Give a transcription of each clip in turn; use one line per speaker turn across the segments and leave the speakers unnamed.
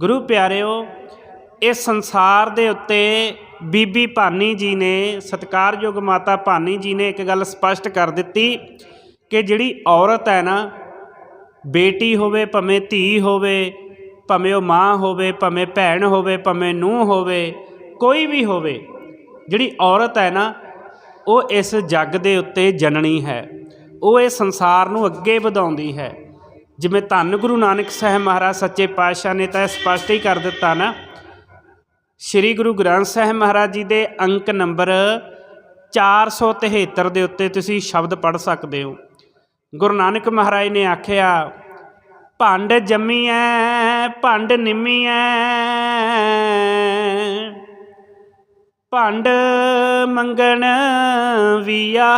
ਗੁਰੂ ਪਿਆਰਿਓ, ਇਸ ਸੰਸਾਰ ਦੇ ਉੱਤੇ ਬੀਬੀ ਭਾਨੀ ਜੀ ਨੇ, ਸਤਿਕਾਰਯੋਗ ਮਾਤਾ ਭਾਨੀ ਜੀ ਨੇ ਇੱਕ ਗੱਲ ਸਪਸ਼ਟ ਕਰ ਦਿੱਤੀ ਕਿ ਜਿਹੜੀ ਔਰਤ ਹੈ ਨਾ, ਬੇਟੀ ਹੋਵੇ, ਭਾਵੇਂ ਧੀ ਹੋਵੇ, ਭਾਵੇਂ ਉਹ ਮਾਂ ਹੋਵੇ, ਭਾਵੇਂ ਭੈਣ ਹੋਵੇ, ਭਾਵੇਂ ਨੂੰਹ ਹੋਵੇ, ਕੋਈ ਵੀ ਹੋਵੇ, ਜਿਹੜੀ ਔਰਤ ਹੈ ਨਾ, ਉਹ ਇਸ ਜੱਗ ਦੇ ਉੱਤੇ ਜਨਣੀ ਹੈ। ਉਹ ਇਹ ਸੰਸਾਰ ਨੂੰ ਅੱਗੇ ਵਧਾਉਂਦੀ ਹੈ। ਜਿਵੇਂ ਧੰਨ ਗੁਰੂ ਨਾਨਕ ਸਾਹਿਬ ਮਹਾਰਾਜ ਸੱਚੇ ਪਾਤਸ਼ਾਹ ਨੇ ਤਾਂ ਇਹ ਸਪਸ਼ਟ ਹੀ ਕਰ ਦਿੱਤਾ ਨਾ। ਸ੍ਰੀ ਗੁਰੂ ਗ੍ਰੰਥ ਸਾਹਿਬ ਮਹਾਰਾਜ ਜੀ ਦੇ ਅੰਕ ਨੰਬਰ 473 ਦੇ ਉੱਤੇ ਤੁਸੀਂ ਸ਼ਬਦ ਪੜ੍ਹ ਸਕਦੇ ਹੋ। ਗੁਰੂ ਨਾਨਕ ਮਹਾਰਾਜ ਨੇ ਆਖਿਆ, ਭੰਡ ਜੰਮੀ ਜੰਮੀਐ, ਭੰਡ ਨਿੰਮੀ ਨਿੰਮੀਐ, ਭੰਡ ਮੰਗਣ ਵੀਆ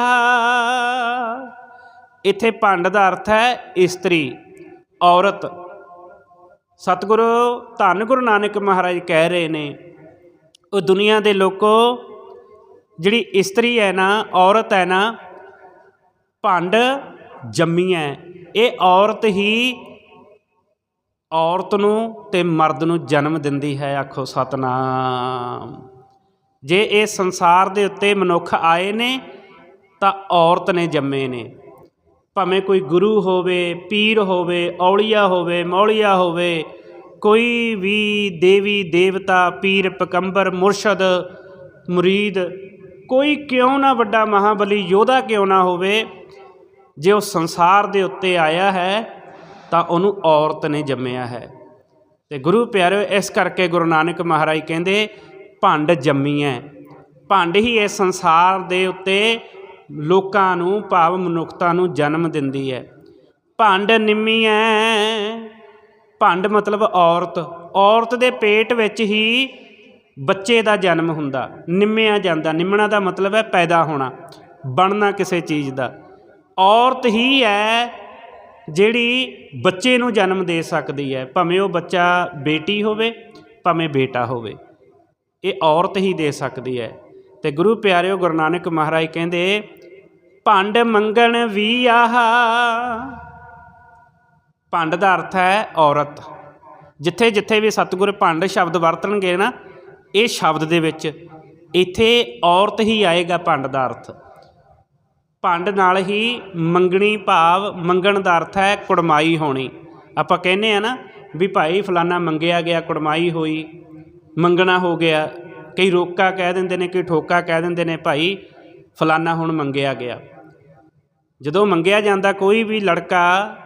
ਇੱਥੇ ਭੰਡ ਦਾ ਅਰਥ ਹੈ ਇਸਤਰੀ। ਔਰਤ। ਸਤਿਗੁਰੂ, ਧੰਨ ਗੁਰੂ ਨਾਨਕ ਮਹਾਰਾਜ ਕਹਿ ਰਹੇ ਨੇ, ਉਹ ਦੁਨੀਆ ਦੇ ਲੋਕੋ, ਜਿਹੜੀ ਇਸਤਰੀ ਹੈ ਨਾ, ਔਰਤ ਹੈ ਨਾ, ਭੰਡ ਜੰਮੀ ਹੈ। ਇਹ ਔਰਤ ਹੀ ਔਰਤ ਨੂੰ ਤੇ ਮਰਦ ਨੂੰ ਜਨਮ ਦਿੰਦੀ ਹੈ, ਆਖੋ ਸਤਨਾਮ। ਜੇ ਇਹ ਸੰਸਾਰ ਦੇ ਉੱਤੇ ਮਨੁੱਖ ਆਏ ਨੇ, ਤਾਂ ਔਰਤ ਨੇ ਜੰਮੇ ਨੇ। ਭਾਵੇਂ ਕੋਈ ਗੁਰੂ ਹੋਵੇ, ਪੀਰ ਹੋਵੇ, ਔਲੀਆ ਹੋਵੇ, ਮੌਲੀਆ ਹੋਵੇ, ਕੋਈ ਵੀ ਦੇਵੀ, ਦੇਵਤਾ, ਪੀਰ ਪਕੰਬਰ ਮੁਰਸ਼ਦ, ਮੁਰੀਦ, ਕੋਈ ਕਿਉਂ ਨਾ ਵੱਡਾ ਮਹਾਬਲੀ, ਯੋਧਾ ਕਿਉਂ ਨਾ ਹੋਵੇ, ਜੇ ਉਹ ਸੰਸਾਰ ਦੇ ਉੱਤੇ ਆਇਆ ਹੈ, ਤਾਂ ਉਹਨੂੰ ਔਰਤ ਨੇ ਜੰਮਿਆ ਹੈ। ਤੇ ਗੁਰੂ ਪਿਆਰਿਓ, ਇਸ ਕਰਕੇ ਗੁਰੂ ਨਾਨਕ ਮਹਾਰਾਜ ਕਹਿੰਦੇ, ਭੰਡ ਜੰਮੀ ਹੈ ਭੰਡ ਹੀ ਇਸ ਸੰਸਾਰ ਦੇ ਉੱਤੇ ਲੋਕਾਂ ਨੂੰ, ਭਾਵ ਮਨੁੱਖਤਾ ਨੂੰ ਜਨਮ ਦਿੰਦੀ ਹੈ। ਭੰਡ ਨਿੰਮੀ ਹੈ ਭੰਡ ਮਤਲਬ ਔਰਤ। ਔਰਤ ਦੇ ਪੇਟ ਵਿੱਚ ਹੀ ਬੱਚੇ ਦਾ ਜਨਮ ਹੁੰਦਾ। ਨਿੰਮਿਆ ਜਾਂਦਾ। ਨਿੰਮਣਾ ਦਾ ਮਤਲਬ ਹੈ ਪੈਦਾ ਹੋਣਾ। ਬਣਨਾ ਕਿਸੇ ਚੀਜ਼ ਦਾ। ਔਰਤ ਹੀ ਹੈ ਜਿਹੜੀ ਬੱਚੇ ਨੂੰ ਜਨਮ ਦੇ ਸਕਦੀ ਹੈ। ਭਾਵੇਂ ਉਹ ਬੱਚਾ ਬੇਟੀ ਹੋਵੇ, ਭਾਵੇਂ ਬੇਟਾ ਹੋਵੇ। ਇਹ ਔਰਤ ਹੀ ਦੇ ਸਕਦੀ ਹੈ। ਤੇ ਗੁਰੂ ਪਿਆਰਿਓ ਗੁਰੂ ਨਾਨਕ ਮਹਾਰਾਜ ਕਹਿੰਦੇ ਭੰਡ ਮੰਗਣ ਵੀ ਆਹਾ। ਭੰਡ ਦਾ ਅਰਥ ਹੈ ਔਰਤ। ਜਿੱਥੇ ਜਿੱਥੇ ਵੀ ਸਤਿਗੁਰ ਭੰਡ ਸ਼ਬਦ ਵਰਤਣਗੇ ਨਾ, ਇਹ ਸ਼ਬਦ ਦੇ ਵਿੱਚ ਇੱਥੇ ਔਰਤ ਹੀ ਆਏਗਾ ਭੰਡ ਦਾ ਅਰਥ। ਭੰਡ ਨਾਲ ਹੀ ਮੰਗਣੀ ਭਾਵ ਮੰਗਣ ਦਾ ਅਰਥ ਹੈ ਕੁੜਮਾਈ ਹੋਣੀ। ਆਪਾਂ ਕਹਿੰਦੇ ਆ ਨਾ ਵੀ ਭਾਈ ਫਲਾਨਾ ਮੰਗਿਆ ਗਿਆ, ਕੁੜਮਾਈ ਹੋਈ, ਮੰਗਣਾ ਹੋ ਗਿਆ। ਕਈ ਰੋਕਾ ਕਹਿ ਦਿੰਦੇ ਨੇ, ਕਈ ਠੋਕਾ ਕਹਿ ਦਿੰਦੇ ਨੇ, ਭਾਈ ਫਲਾਨਾ ਹੁਣ ਮੰਗਿਆ ਗਿਆ। ਜਦੋਂ ਮੰਗਿਆ ਜਾਂਦਾ ਕੋਈ ਵੀ ਲੜਕਾ,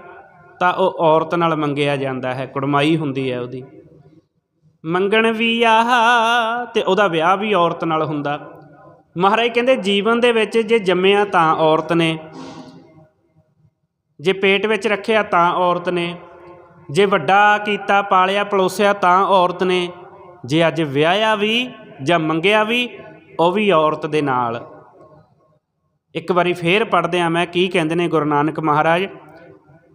ਤਾਂ ਉਹ ਔਰਤ ਨਾਲ ਮੰਗਿਆ ਜਾਂਦਾ ਹੈ, ਕੁੜਮਾਈ ਹੁੰਦੀ ਹੈ ਉਹਦੀ। ਮੰਗਣ ਵੀ ਆਹ ਤੇ ਉਹਦਾ ਵਿਆਹ ਵੀ ਔਰਤ ਨਾਲ ਹੁੰਦਾ। ਮਹਾਰਾਜ ਕਹਿੰਦੇ ਜੀਵਨ ਦੇ ਵਿੱਚ ਜੇ ਜੰਮਿਆ ਤਾਂ ਔਰਤ ਨੇ, ਜੇ ਪੇਟ ਵਿੱਚ ਰੱਖਿਆ ਤਾਂ ਔਰਤ ਨੇ, ਜੇ ਵੱਡਾ ਕੀਤਾ, ਪਾਲਿਆ, ਪਲੋਸਿਆ ਤਾਂ ਔਰਤ ਨੇ, ਜੇ ਅੱਜ ਵਿਆਹਿਆ ਵੀ ਜਾਂ ਮੰਗਿਆ ਵੀ, ਉਹ ਵੀ ਔਰਤ ਦੇ ਨਾਲ। ਇੱਕ ਵਾਰੀ ਫੇਰ ਪੜਦੇ ਆ ਮੈਂ ਕੀ ਕਹਿੰਦੇ ਨੇ ਗੁਰੂ ਨਾਨਕ ਮਹਾਰਾਜ,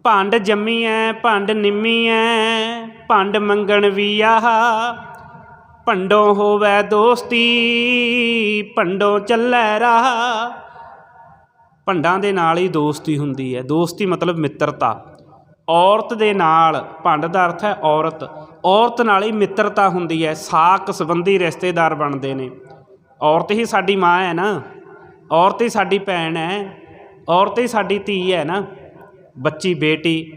ਭੰਡ ਜੰਮੀ ਐ, ਭੰਡ ਨਿੰਮੀ ਐ, ਭੰਡ ਮੰਗਣ ਵੀ ਆਹ, ਭੰਡੋਂ ਹੋਵੇ ਦੋਸਤੀ, ਭੰਡੋਂ ਚੱਲੈ ਰਾਹ। ਭੰਡਾਂ ਦੇ ਨਾਲ ਹੀ ਦੋਸਤੀ ਹੁੰਦੀ ਹੈ ਦੋਸਤੀ ਮਤਲਬ ਮਿੱਤਰਤਾ। ਔਰਤ ਦੇ ਨਾਲ, ਭੰਡ ਦਾ ਅਰਥ ਹੈ ਔਰਤ। ਔਰਤ ਨਾਲ ਹੀ ਮਿੱਤਰਤਾ ਹੁੰਦੀ ਹੈ ਸਾਕ ਸੰਬੰਧੀ ਰਿਸ਼ਤੇਦਾਰ ਬਣਦੇ ਨੇ। ਔਰਤ ਹੀ ਸਾਡੀ ਮਾਂ ਹੈ ਨਾ। ਔਰਤ ਹੀ ਸਾਡੀ ਭੈਣ ਹੈ, ਔਰਤ ਹੀ ਸਾਡੀ ਧੀ ਹੈ ਨਾ। ਬੱਚੀ, ਬੇਟੀ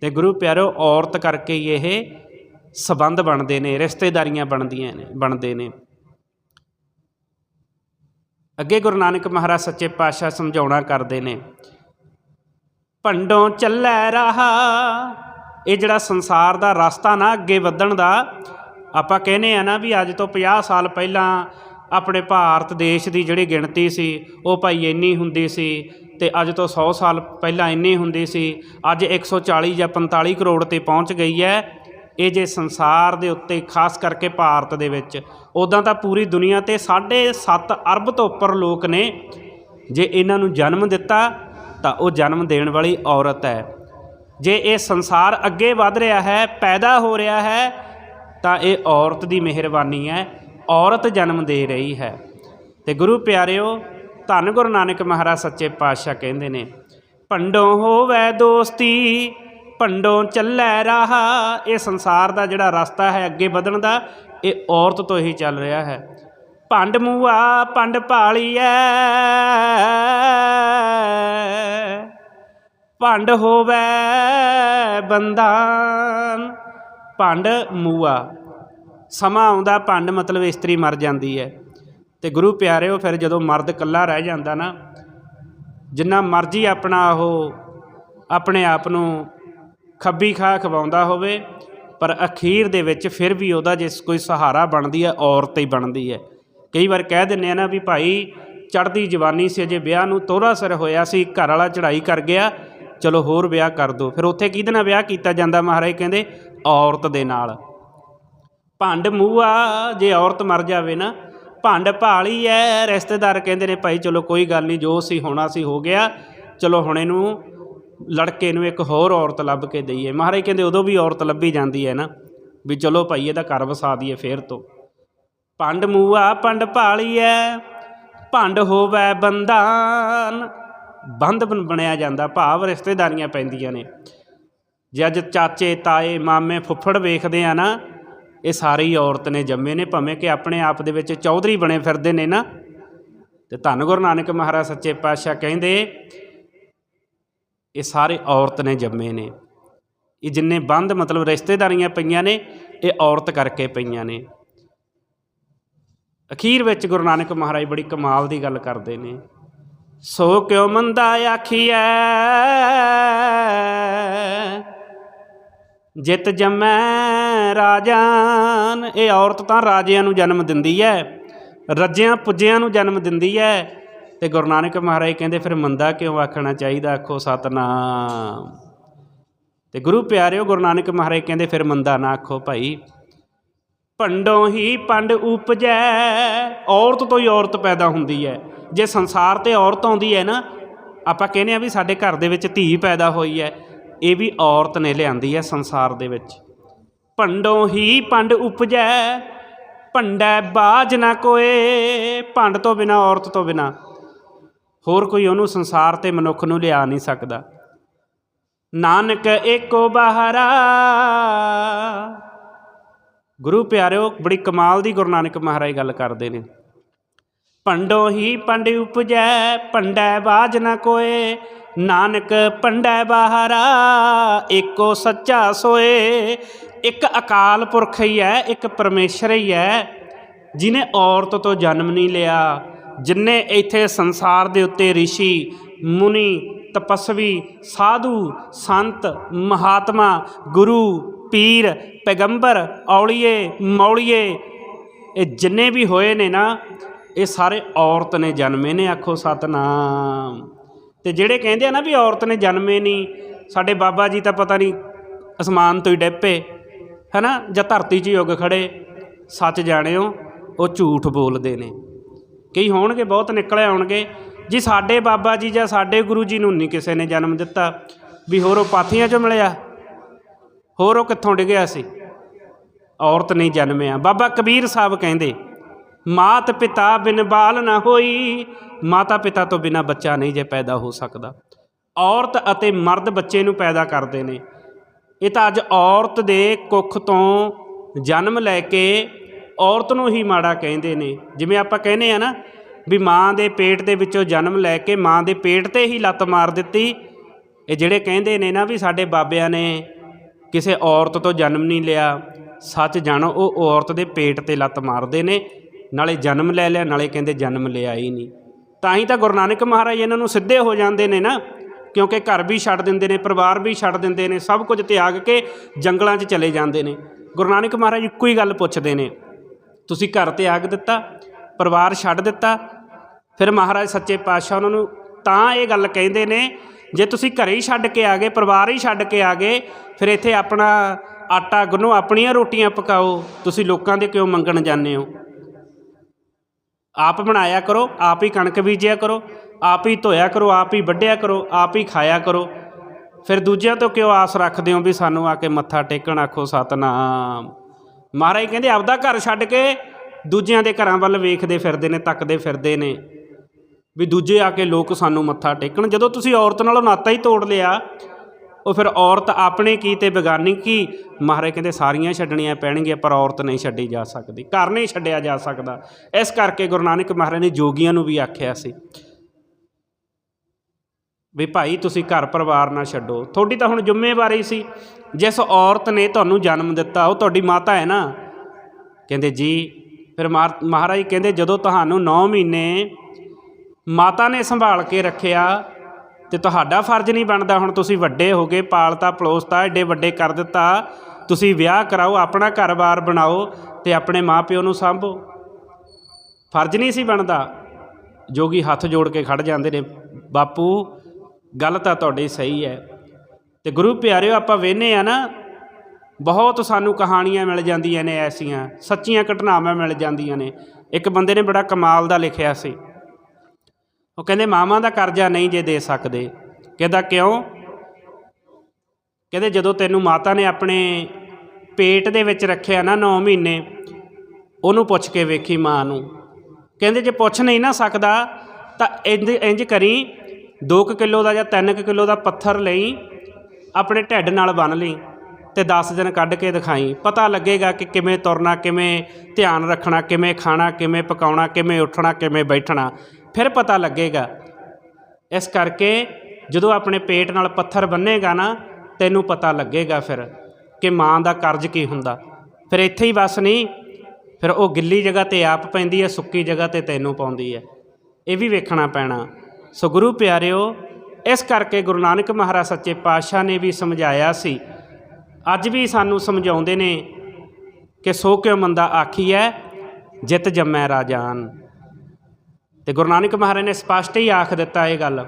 ਤੇ ਗੁਰੂ ਪਿਆਰੋ, ਔਰਤ ਕਰਕੇ ਹੀ ਇਹ ਸਬੰਧ ਬਣਦੇ ਨੇ, ਰਿਸ਼ਤੇਦਾਰੀਆਂ ਬਣਦੀਆਂ ਨੇ, ਬਣਦੇ ਨੇ। ਅੱਗੇ ਗੁਰੂ ਨਾਨਕ ਮਹਾਰਾਜ ਸੱਚੇ ਪਾਤਸ਼ਾਹ ਸਮਝਾਉਣਾ ਕਰਦੇ ਨੇ, ਭੰਡੋਂ ਚੱਲੈ ਰਹਾ। ਇਹ ਜਿਹੜਾ ਸੰਸਾਰ ਦਾ ਰਸਤਾ ਨਾ ਅੱਗੇ ਵਧਣ ਦਾ, ਆਪਾਂ ਕਹਿੰਦੇ ਆ ਨਾ ਵੀ ਅੱਜ ਤੋਂ 50 ਸਾਲ ਪਹਿਲਾਂ ਆਪਣੇ ਭਾਰਤ ਦੇਸ਼ ਦੀ ਜਿਹੜੀ ਗਿਣਤੀ ਸੀ, ਉਹ ਭਾਈ ਇੰਨੀ ਹੁੰਦੀ ਸੀ ਤੇ ਅੱਜ ਤੋਂ 100 ਸਾਲ ਪਹਿਲਾਂ ਇੰਨੀ ਹੁੰਦੀ ਸੀ, ਅੱਜ 140 ਜਾਂ 45 ਕਰੋੜ ਤੇ ਪਹੁੰਚ ਗਈ ਹੈ। ਇਹ ਜੇ ਸੰਸਾਰ ਦੇ ਉੱਤੇ, ਖਾਸ ਕਰਕੇ ਭਾਰਤ ਦੇ ਵਿੱਚ, ਉਦਾਂ ਤਾਂ ਪੂਰੀ ਦੁਨੀਆ ਤੇ 7.5 ਅਰਬ ਤੋਂ ਉੱਪਰ ਲੋਕ ਨੇ। ਜੇ ਇਹਨਾਂ ਨੂੰ ਜਨਮ ਦਿੱਤਾ, ਤਾਂ ਉਹ ਜਨਮ ਦੇਣ ਵਾਲੀ ਔਰਤ ਹੈ। ਜੇ ਇਹ ਸੰਸਾਰ ਅੱਗੇ ਵਧ ਰਿਹਾ ਹੈ, ਪੈਦਾ ਹੋ ਰਿਹਾ ਹੈ, ਤਾਂ ਇਹ ਔਰਤ ਦੀ ਮਿਹਰਬਾਨੀ ਹੈ। ਔਰਤ ਜਨਮ ਦੇ ਰਹੀ ਹੈ। ਤੇ ਗੁਰੂ ਪਿਆਰਿਓ, ਧੰਨ ਗੁਰੂ ਨਾਨਕ ਮਹਾਰਾਜ ਸੱਚੇ ਪਾਤਸ਼ਾਹ ਕਹਿੰਦੇ ਨੇ, ਭੰਡੋਂ ਹੋਵੇ ਦੋਸਤੀ, ਭੰਡੋਂ ਚੱਲੈ ਰਾਹ। ਇਹ ਸੰਸਾਰ ਦਾ ਜਿਹੜਾ ਰਸਤਾ ਹੈ ਅੱਗੇ ਵਧਣ ਦਾ, ਇਹ ਔਰਤ ਤੋਂ ਹੀ ਚੱਲ ਰਿਹਾ ਹੈ। ਭੰਡ ਮੂਆ, ਭੰਡ ਭਾਲੀਐ, ਭੰਡ ਹੋਵੇ ਬੰਦਾਨ ਭੰਡ ਮੂਆ। ਸਮਾਂ ਆਉਂਦਾ, ਭੰਡ ਮਤਲਬ ਇਸਤਰੀ ਮਰ ਜਾਂਦੀ ਹੈ। ਤੇ ਗੁਰੂ ਪਿਆਰਿਓ, ਫਿਰ ਜਦੋਂ ਮਰਦ ਇਕੱਲਾ ਰਹਿ ਜਾਂਦਾ ਨਾ, ਜਿੰਨਾ ਮਰਜ਼ੀ ਆਪਣਾ ਉਹ ਆਪਣੇ ਆਪ ਨੂੰ ਖੱਬੀ ਖਾ ਖਵਾਉਂਦਾ ਹੋਵੇ, ਪਰ ਅਖੀਰ ਦੇ ਵਿੱਚ ਫਿਰ ਵੀ ਉਹਦਾ ਜੇ ਕੋਈ ਸਹਾਰਾ ਬਣਦੀ ਹੈ, ਔਰਤ ਹੀ ਬਣਦੀ ਹੈ। ਕਈ ਵਾਰ ਕਹਿ ਦਿੰਦੇ ਆ ਨਾ ਵੀ ਭਾਈ, ਚੜ੍ਹਦੀ ਜਵਾਨੀ ਸੀ, ਅਜੇ ਵਿਆਹ ਨੂੰ ਤੋਰਾ ਸਿਰ ਹੋਇਆ ਸੀ, ਘਰ ਵਾਲਾ ਚੜ੍ਹਾਈ ਕਰ ਗਿਆ, ਚਲੋ ਹੋਰ ਵਿਆਹ ਕਰ ਦੋ। ਫਿਰ ਉੱਥੇ ਕਿਹਦੇ ਨਾਲ ਵਿਆਹ ਕੀਤਾ ਜਾਂਦਾ ਮਹਾਰਾਜ ਕਹਿੰਦੇ? ਔਰਤ ਦੇ ਨਾਲ। ਭੰਡ ਮੂਆ, ਜੇ ਔਰਤ ਮਰ ਜਾਵੇ ਨਾ, ਭੰਡ ਭਾਲੀ ਐ, ਰਿਸ਼ਤੇਦਾਰ ਕਹਿੰਦੇ ਨੇ, ਭਾਈ ਚਲੋ ਕੋਈ ਗੱਲ ਨਹੀਂ ਜੋ ਸੀ ਹੋਣਾ ਸੀ ਹੋ ਗਿਆ, ਚਲੋ ਹੁਣ ਇਹਨੂੰ ਲੜਕੇ ਨੂੰ ਇੱਕ ਹੋਰ ਔਰਤ ਲੱਭ ਕੇ ਦਈਏ। ਮਹਾਰਾਜ ਕਹਿੰਦੇ, ਉਦੋਂ ਵੀ ਔਰਤ ਲੱਭੀ ਜਾਂਦੀ ਹੈ ਨਾ, ਵੀ ਚਲੋ ਭਾਈ ਇਹਦਾ ਘਰ ਵਸਾ ਦਈਏ ਫੇਰ ਤੋਂ। ਭੰਡ ਮੂਆ, ਭੰਡ ਭਾਲੀ ਐ, ਭੰਡ ਹੋਵੇ ਬੰਦਾਨ ਬੰਧ ਬਣਿਆ ਜਾਂਦਾ, ਭਾਵ ਰਿਸ਼ਤੇਦਾਰੀਆਂ ਪੈਂਦੀਆਂ ਨੇ। ਜੇ ਅੱਜ ਚਾਚੇ, ਤਾਏ, ਮਾਮੇ ਫੁੱਫੜ ਵੇਖਦੇ ਆ ਨਾ ਇਹ ਸਾਰੇ ਹੀ ਔਰਤ ਨੇ ਜੰਮੇ ਨੇ, ਭਾਵੇਂ ਕਿ ਆਪਣੇ ਆਪ ਦੇ ਵਿੱਚ ਚੌਧਰੀ ਬਣੇ ਫਿਰਦੇ ਨੇ ਨਾ। ਤੇ ਧੰਨ ਗੁਰੂ ਨਾਨਕ ਮਹਾਰਾਜ ਸੱਚੇ ਪਾਤਸ਼ਾਹ ਕਹਿੰਦੇ, ਇਹ ਸਾਰੇ ਔਰਤ ਨੇ ਜੰਮੇ ਨੇ। ਇਹ ਜਿੰਨੇ ਬੰਦ ਮਤਲਬ ਰਿਸ਼ਤੇਦਾਰੀਆਂ ਪਈਆਂ ਨੇ, ਇਹ ਔਰਤ ਕਰਕੇ ਪਈਆਂ ਨੇ। ਅਖੀਰ ਵਿੱਚ ਗੁਰੂ ਨਾਨਕ ਮਹਾਰਾਜ ਬੜੀ ਕਮਾਲ ਦੀ ਗੱਲ ਕਰਦੇ ਨੇ। ਸੋ ਕਿਉ ਮੰਦਾ ਆਖੀਐ? ਜਿਤ ਜੰਮੈ ਰਾਜਾਨ। ਇਹ ਔਰਤ ਤਾਂ ਰਾਜਿਆਂ ਨੂੰ ਜਨਮ ਦਿੰਦੀ ਹੈ ਰੱਜਿਆਂ ਪੁੱਜਿਆਂ ਨੂੰ ਜਨਮ ਦਿੰਦੀ ਹੈ ਤੇ ਗੁਰੂ ਨਾਨਕ ਮਹਾਰਾਜ ਕਹਿੰਦੇ, ਫਿਰ ਮੰਦਾ ਕਿਉਂ ਆਖਣਾ ਚਾਹੀਦਾ? ਆਖੋ ਸਤਨਾਮ। ਤੇ ਗੁਰੂ ਪਿਆਰਿਓ, ਗੁਰੂ ਨਾਨਕ ਮਹਾਰਾਜ ਕਹਿੰਦੇ, ਫਿਰ ਮੰਦਾ ਨਾ ਆਖੋ ਭਾਈ। ਭੰਡੋਂ ਹੀ ਪੰਡ ਉਪਜੈ। ਔਰਤ ਤੋਂ ਹੀ ਔਰਤ ਪੈਦਾ ਹੁੰਦੀ ਹੈ ਜੇ ਸੰਸਾਰ ਤੇ ਔਰਤ ਆਉਂਦੀ ਹੈ ਨਾ, ਆਪਾਂ ਕਹਿੰਦੇ ਆ ਵੀ ਸਾਡੇ ਘਰ ਦੇ ਵਿੱਚ ਧੀ ਪੈਦਾ ਹੋਈ ਹੈ ਇਹ ਵੀ ਔਰਤ ਨੇ ਲਿਆਂਦੀ ਹੈ ਸੰਸਾਰ ਦੇ ਵਿੱਚ। ਭੰਡੋਂ ਹੀ ਭੰਡ ਉਪਜੈ, ਭੰਡੈ ਬਾਜ ਨਾ ਕੋਏ, ਭੰਡ ਤੋਂ ਬਿਨਾ ਔਰਤ ਤੋਂ ਬਿਨਾ। ਹੋਰ ਕੋਈ ਉਹਨੂੰ ਸੰਸਾਰ ਤੇ ਮਨੁੱਖ ਨੂੰ ਲਿਆ ਨਹੀਂ ਸਕਦਾ। ਨਾਨਕ ਏਕੋ ਬਹਾਰਾ। ਗੁਰੂ ਪਿਆਰਿਓ, ਬੜੀ ਕਮਾਲ ਦੀ ਗੁਰੂ ਨਾਨਕ ਮਹਾਰਾਜ ਗੱਲ ਕਰਦੇ ਨੇ। ਭੰਡੋ ਹੀ ਪੰਡ ਉਪਜੈ, ਭੰਡੈ ਬਾਜ ਨਾ ਕੋਏ, ਨਾਨਕ ਪੰਡੈ ਬਾਹਰਾ, ਏਕੋ ਸੱਚਾ ਸੋਏ ਇੱਕ ਅਕਾਲ ਪੁਰਖ ਹੀ ਹੈ, ਇੱਕ ਪਰਮੇਸ਼ਰ ਹੀ ਹੈ ਜਿਨੇ ਔਰਤ ਤੋਂ ਜਨਮ ਨਹੀਂ ਲਿਆ, ਜਿਨੇ ਇੱਥੇ ਸੰਸਾਰ ਦੇ ਉੱਤੇ ઋષਿ ਮੁਨੀ, ਤਪਸਵੀ, ਸਾਧੂ, ਸੰਤ, ਮਹਾਤਮਾ, ਗੁਰੂ, ਪੀਰ, ਪੈਗੰਬਰ, ਔਲੀਏ, ਮੌਲੀਏ, ਇਹ ਜਿੰਨੇ ਵੀ ਹੋਏ ਨੇ ਨਾ, ਇਹ ਸਾਰੇ ਔਰਤ ਨੇ ਜਨਮੇ ਨੇ, ਆਖੋ ਸਤਨਾਮ। ਤੇ ਜਿਹੜੇ ਕਹਿੰਦੇ ਆ ਨਾ ਵੀ ਔਰਤ ਨੇ ਜਨਮੇ ਨਹੀਂ, ਸਾਡੇ ਬਾਬਾ ਜੀ ਤਾਂ ਪਤਾ ਨਹੀਂ ਅਸਮਾਨ ਤੋਂ ਹੀ ਡੈਪੇ। ਹੈਨਾ? ਜਾਂ ਧਰਤੀ 'ਚ ਹੀ ਉੱਗ ਖੜੇ, ਸੱਚ ਜਾਣਿਓ, ਉਹ ਝੂਠ ਬੋਲਦੇ ਨੇ। ਕਈ ਹੋਣਗੇ, ਬਹੁਤ ਨਿਕਲੇ ਆਉਣਗੇ। ਜੀ ਸਾਡੇ ਬਾਬਾ ਜੀ ਜਾਂ ਸਾਡੇ ਗੁਰੂ ਜੀ ਨੂੰ ਨਹੀਂ ਕਿਸੇ ਨੇ ਜਨਮ ਦਿੱਤਾ, ਵੀ ਹੋਰ ਉਹ ਪਾਥੀਆਂ 'ਚੋਂ ਮਿਲਿਆ। ਹੋਰ ਉਹ ਕਿੱਥੋਂ ਡਿੱਗਿਆ ਸੀ? ਔਰਤ ਨਹੀਂ ਜਨਮਿਆ। ਬਾਬਾ ਕਬੀਰ ਸਾਹਿਬ ਕਹਿੰਦੇ, ਮਾਤ ਪਿਤਾ ਬਿਨ ਬਾਲ ਨਾ ਹੋਈ, ਮਾਤਾ ਪਿਤਾ ਤੋਂ ਬਿਨਾ ਬੱਚਾ ਨਹੀਂ ਜੇ ਪੈਦਾ ਹੋ ਸਕਦਾ। ਔਰਤ ਅਤੇ ਮਰਦ ਬੱਚੇ ਨੂੰ ਪੈਦਾ ਕਰਦੇ ਨੇ। ਇਹ ਤਾਂ ਅੱਜ ਔਰਤ ਦੇ ਕੁੱਖ ਤੋਂ ਜਨਮ ਲੈ ਕੇ ਔਰਤ ਨੂੰ ਹੀ ਮਾੜਾ ਕਹਿੰਦੇ ਨੇ। ਜਿਵੇਂ ਆਪਾਂ ਕਹਿੰਦੇ ਆ ਨਾ ਵੀ ਮਾਂ ਦੇ ਪੇਟ ਦੇ ਵਿੱਚੋਂ ਜਨਮ ਲੈ ਕੇ ਮਾਂ ਦੇ ਪੇਟ ਤੇ ਹੀ ਲੱਤ ਮਾਰ ਦਿੱਤੀ, ਇਹ ਜਿਹੜੇ ਕਹਿੰਦੇ ਨੇ ਨਾ ਵੀ ਸਾਡੇ ਬਾਬਿਆਂ ਨੇ ਕਿਸੇ ਔਰਤ ਤੋਂ ਜਨਮ ਨਹੀਂ ਲਿਆ, ਸੱਚ ਜਾਣੋ ਉਹ ਔਰਤ ਦੇ ਪੇਟ ਤੇ ਲੱਤ ਮਾਰਦੇ ਨੇ, ਨਾਲੇ ਜਨਮ ਲੈ ਲਿਆ, ਨਾਲੇ ਕਹਿੰਦੇ ਜਨਮ ਲਿਆ ਹੀ ਨਹੀਂ। ਤਾਂ ਹੀ ਤਾਂ ਗੁਰੂ ਨਾਨਕ ਮਹਾਰਾਜ ਇਹਨਾਂ ਨੂੰ ਸਿੱਧੇ ਹੋ ਜਾਂਦੇ ਨੇ ਨਾ। ਕਿਉਂਕਿ ਘਰ ਵੀ ਛੱਡ ਦਿੰਦੇ ਨੇ, ਪਰਿਵਾਰ ਵੀ ਛੱਡ ਦਿੰਦੇ ਨੇ, ਸਭ ਕੁਝ ਤਿਆਗ ਕੇ ਜੰਗਲਾਂ 'ਚ ਚਲੇ ਜਾਂਦੇ ਨੇ। ਗੁਰੂ ਨਾਨਕ ਮਹਾਰਾਜ ਇੱਕੋ ਹੀ ਗੱਲ ਪੁੱਛਦੇ ਨੇ, ਤੁਸੀਂ ਘਰ ਤਿਆਗ ਦਿੱਤਾ, ਪਰਿਵਾਰ ਛੱਡ ਦਿੱਤਾ, ਫਿਰ ਮਹਾਰਾਜ ਸੱਚੇ ਪਾਤਸ਼ਾਹ ਉਹਨਾਂ ਨੂੰ ਤਾਂ ਇਹ ਗੱਲ ਕਹਿੰਦੇ ਨੇ, ਜੇ ਤੁਸੀਂ ਘਰੇ ਹੀ ਛੱਡ ਕੇ ਆ ਗਏ, ਪਰਿਵਾਰ ਹੀ ਛੱਡ ਕੇ ਆ ਗਏ, ਫਿਰ ਇੱਥੇ ਆਪਣਾ ਆਟਾ ਗੁੰਨੋ, ਆਪਣੀਆਂ ਰੋਟੀਆਂ ਪਕਾਓ, ਤੁਸੀਂ ਲੋਕਾਂ ਦੇ ਕਿਉਂ ਮੰਗਣ ਜਾਂਦੇ ਹੋ। ਆਪ ਬਣਾਇਆ ਕਰੋ, ਆਪ ਹੀ ਕਣਕ ਬੀਜਿਆ ਕਰੋ, ਆਪ ਹੀ ਧੋਇਆ ਕਰੋ, ਆਪ ਹੀ ਵੱਢਿਆ ਕਰੋ, ਆਪ ਹੀ ਖਾਇਆ ਕਰੋ। ਫਿਰ ਦੂਜਿਆਂ ਤੋਂ ਕਿਉਂ ਆਸ ਰੱਖਦੇ ਹੋ ਵੀ ਸਾਨੂੰ ਆ ਕੇ ਮੱਥਾ ਟੇਕਣ? ਆਖੋ, ਸਤਨਾਮ। ਮਹਾਰਾਜ ਕਹਿੰਦੇ, ਆਪਦਾ ਘਰ ਛੱਡ ਕੇ ਦੂਜਿਆਂ ਦੇ ਘਰਾਂ ਵੱਲ ਵੇਖਦੇ ਫਿਰਦੇ ਨੇ, ਤੱਕਦੇ ਫਿਰਦੇ ਨੇ ਵੀ ਦੂਜੇ ਆ ਕੇ ਲੋਕ ਸਾਨੂੰ ਮੱਥਾ ਟੇਕਣ। ਜਦੋਂ ਤੁਸੀਂ ਔਰਤ ਨਾਲੋਂ ਨਾਤਾ ਹੀ ਤੋੜ ਲਿਆ ਉਹ ਫਿਰ ਔਰਤ ਆਪਣੇ ਕੀ ਤੇ ਬੇਗਾਨੀ ਕੀ? ਮਹਾਰਾਜ ਕਹਿੰਦੇ ਸਾਰੀਆਂ ਛੱਡਣੀਆਂ ਪੈਣਗੀਆਂ, ਪਰ ਔਰਤ ਨਹੀਂ ਛੱਡੀ ਜਾ ਸਕਦੀ। ਘਰ ਨਹੀਂ ਛੱਡਿਆ ਜਾ ਸਕਦਾ। ਇਸ ਕਰਕੇ ਗੁਰੂ ਨਾਨਕ ਮਹਾਰਾਜ ਨੇ ਜੋਗੀਆਂ ਨੂੰ ਵੀ ਆਖਿਆ ਸੀ ਵੀ ਭਾਈ ਤੁਸੀਂ ਘਰ ਪਰਿਵਾਰ ਨਾ ਛੱਡੋ। ਤੁਹਾਡੀ ਤਾਂ ਹੁਣ ਜ਼ਿੰਮੇਵਾਰੀ ਸੀ। ਜਿਸ ਔਰਤ ਨੇ ਤੁਹਾਨੂੰ ਜਨਮ ਦਿੱਤਾ, ਉਹ ਤੁਹਾਡੀ ਮਾਤਾ ਹੈ ਨਾ? ਕਹਿੰਦੇ ਜੀ, ਫਿਰ ਮਾਰ- ਮਹਾਰਾਜ ਕਹਿੰਦੇ ਜਦੋਂ ਤੁਹਾਨੂੰ 9 ਮਹੀਨੇ ਮਾਤਾ ਨੇ ਸੰਭਾਲ ਕੇ ਰੱਖਿਆ ਤੇ ਤੁਹਾਡਾ ਫਰਜ਼ ਨਹੀਂ ਬਣਦਾ। ਹੁਣ ਤੁਸੀਂ ਵੱਡੇ ਹੋ ਗਏ, ਪਾਲਤਾ ਪਲੋਸਤਾ ਏਡੇ ਵੱਡੇ ਕਰ ਦਿੱਤਾ। ਤੁਸੀਂ ਵਿਆਹ ਕਰਾਓ, ਆਪਣਾ ਘਰ-ਬਾਰ ਬਣਾਓ ਤੇ ਆਪਣੇ ਮਾਪਿਓ ਨੂੰ ਸੰਭੋ। ਫਰਜ਼ ਨਹੀਂ ਸੀ ਬਣਦਾ। ਜੋਗੀ ਹੱਥ ਜੋੜ ਕੇ ਖੜ ਜਾਂਦੇ ਨੇ। ਬਾਪੂ, ਗੱਲ ਤਾਂ ਤੁਹਾਡੀ ਸਹੀ ਹੈ। ਤੇ ਗੁਰੂ ਪਿਆਰਿਓ, ਆਪਾਂ ਵੇਖਨੇ ਆ ਨਾ, ਬਹੁਤ ਸਾਨੂੰ ਕਹਾਣੀਆਂ ਮਿਲ ਜਾਂਦੀਆਂ ਨੇ ਐਸੀਆਂ। ਸੱਚੀਆਂ ਘਟਨਾਵਾਂ ਮਿਲ ਜਾਂਦੀਆਂ ਨੇ। ਇੱਕ ਬੰਦੇ ਨੇ ਬੜਾ ਕਮਾਲ ਦਾ ਲਿਖਿਆ ਸੀ। ਉਹ ਕਹਿੰਦੇ ਮਾਵਾਂ ਦਾ ਕਰਜ਼ਾ ਨਹੀਂ ਜੇ ਦੇ ਸਕਦੇ। ਕਹਿੰਦਾ, ਕਿਉਂ? ਕਹਿੰਦੇ, ਜਦੋਂ ਤੈਨੂੰ ਮਾਤਾ ਨੇ ਆਪਣੇ ਪੇਟ ਦੇ ਵਿੱਚ ਰੱਖਿਆ ਨਾ 9 ਮਹੀਨੇ, ਉਹਨੂੰ ਪੁੱਛ ਕੇ ਵੇਖੀ ਮਾਂ ਨੂੰ। ਕਹਿੰਦੇ, ਜੇ ਪੁੱਛ ਨਹੀਂ ਨਾ ਸਕਦਾ, ਤਾਂ ਇੰਜ ਇੰਜ ਕਰੀ 2 ਕਿਲੋ ਦਾ ਜਾਂ 3 ਕਿਲੋ ਦਾ ਪੱਥਰ ਲਈ, ਆਪਣੇ ਢਿੱਡ ਨਾਲ ਬੰਨ ਲਈ ਤੇ 10 ਦਿਨ ਕੱਢ ਕੇ ਦਿਖਾਈ। ਪਤਾ ਲੱਗੇਗਾ ਕਿ ਕਿਵੇਂ ਤੁਰਨਾ, ਕਿਵੇਂ ਧਿਆਨ ਰੱਖਣਾ, ਕਿਵੇਂ ਖਾਣਾ, ਕਿਵੇਂ ਪਕਾਉਣਾ, ਕਿਵੇਂ ਉੱਠਣਾ, ਕਿਵੇਂ ਬੈਠਣਾ। ਫਿਰ ਪਤਾ ਲੱਗੇਗਾ। ਇਸ ਕਰਕੇ ਜਦੋਂ ਆਪਣੇ ਪੇਟ ਨਾਲ ਪੱਥਰ ਬੰਨੇਗਾ ਨਾ, ਤੈਨੂੰ ਪਤਾ ਲੱਗੇਗਾ ਫਿਰ ਕਿ ਮਾਂ ਦਾ ਕਰਜ਼ ਕੀ ਹੁੰਦਾ। ਫਿਰ ਇੱਥੇ ਹੀ ਬਸ ਨਹੀਂ, ਫਿਰ ਉਹ ਗਿੱਲੀ ਜਗ੍ਹਾ ਤੇ ਆਪ ਪੈਂਦੀ ਹੈ, ਸੁੱਕੀ ਜਗ੍ਹਾ ਤੇ ਤੈਨੂੰ ਪਾਉਂਦੀ ਹੈ। ਇਹ ਵੀ ਵੇਖਣਾ ਪੈਣਾ। ਸੋ ਗੁਰੂ ਪਿਆਰਿਓ, ਇਸ ਕਰਕੇ ਗੁਰੂ ਨਾਨਕ ਮਹਾਰਾਜ ਸੱਚੇ ਪਾਤਸ਼ਾਹ ਨੇ ਵੀ ਸਮਝਾਇਆ ਸੀ। ਅੱਜ ਵੀ ਸਾਨੂੰ ਸਮਝਾਉਂਦੇ ਨੇ ਕਿ ਸੋ ਕਿਉ ਮੰਦਾ ਆਖੀ ਹੈ ਜਿਤ ਜੰਮੈ ਰਾਜਾਨ। ਤੇ ਗੁਰੂ ਨਾਨਕ ਮਹਾਰਾਜ ਨੇ ਸਪਸ਼ਟ ਹੀ ਆਖ ਦਿੱਤਾ ਇਹ ਗੱਲ।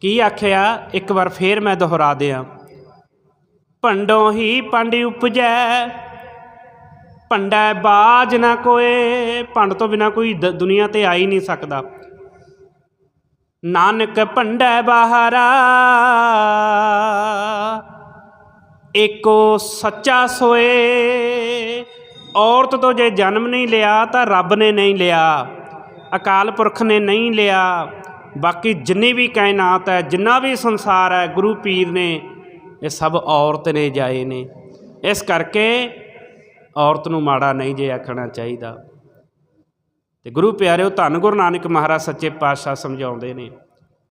ਕੀ ਆਖਿਆ? ਇੱਕ ਵਾਰ ਫੇਰ ਮੈਂ ਦੁਹਰਾ ਦਿਆਂ। ਭੰਡੋਂ ਹੀ ਪੰਡ ਉਪਜੈ, ਭੰਡਾ ਬਾਜ ਨਾ ਕੋਏ। ਭੰਡ ਤੋਂ ਬਿਨਾ ਕੋਈ ਦ- ਦੁਨੀਆ ਤੇ ਆ ਹੀ ਨਹੀਂ ਸਕਦਾ। ਨਾਨਕ ਭੰਡਾ ਬਾਹਰਾ, ਏਕੋ ਸੱਚਾ ਸੋਏ। ਔਰਤ ਤੋਂ ਜੇ ਜਨਮ ਨਹੀਂ ਲਿਆ, ਤਾਂ ਰੱਬ ਨੇ ਨਹੀਂ ਲਿਆ। ਅਕਾਲ ਪੁਰਖ ਨੇ ਨਹੀਂ ਲਿਆ। ਬਾਕੀ ਜਿੰਨੀ ਵੀ ਕਾਇਨਾਤ ਹੈ, ਜਿੰਨਾ ਵੀ ਸੰਸਾਰ ਹੈ, ਗੁਰੂ ਪੀਰ ਨੇ, ਇਹ ਸਭ ਔਰਤ ਨੇ ਜਾਏ ਨੇ। ਇਸ ਕਰਕੇ ਔਰਤ ਨੂੰ ਮਾੜਾ ਨਹੀਂ ਜੇ ਆਖਣਾ ਚਾਹੀਦਾ। ਤੇ ਗੁਰੂ ਪਿਆਰਿਓ, ਧੰਨ ਗੁਰੂ ਨਾਨਕ ਮਹਾਰਾਜ ਸੱਚੇ ਪਾਤਸ਼ਾਹ ਸਮਝਾਉਂਦੇ ਨੇ।